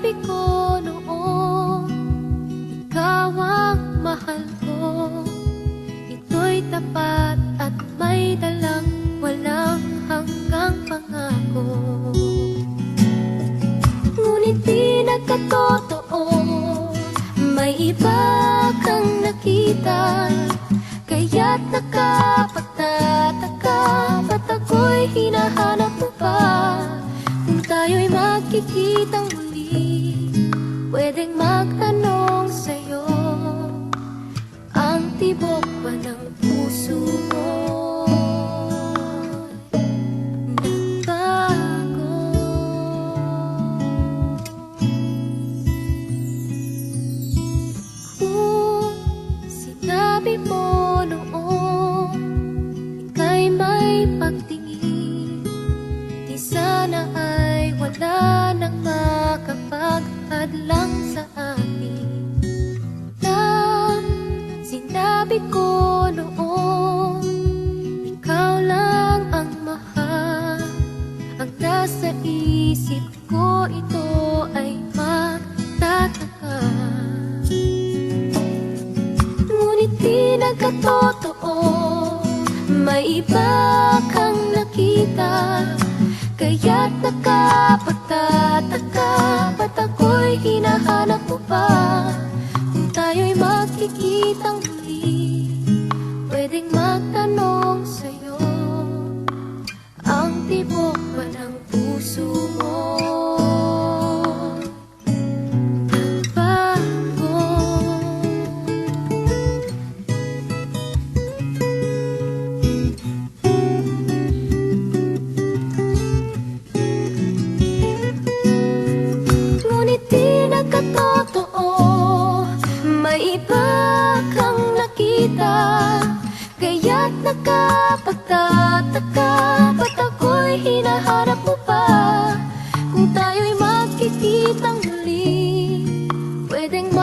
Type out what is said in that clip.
Sabi ko noon, ikaw ang mahal ko. Ito'y tapat at may dalang walang hanggang pangako. Ngunit di nagkatotoo May iba kang nakita. Kaya't nakapagtataka Ba't ako'y hinahanap mo pa? Kung tayo'y magkikitang muli Pwedeng magtanong sa'yo. Ang tibok ba ng puso mo? Nagbago. Kung sinabi mo noon Ika'y may pagtingin Di sana ay makapagpadlang sa akin. Na sinabi ko noon Ikaw lang ang mahal. Ang nasa isip ko ito ay magtataka. Ngunit di nagkatotoo May iba kang nakita. Kaya't nakapagtataka tayo'y magkikitang muli. Pwedeng magtanong sa'yo Ang tibok wedding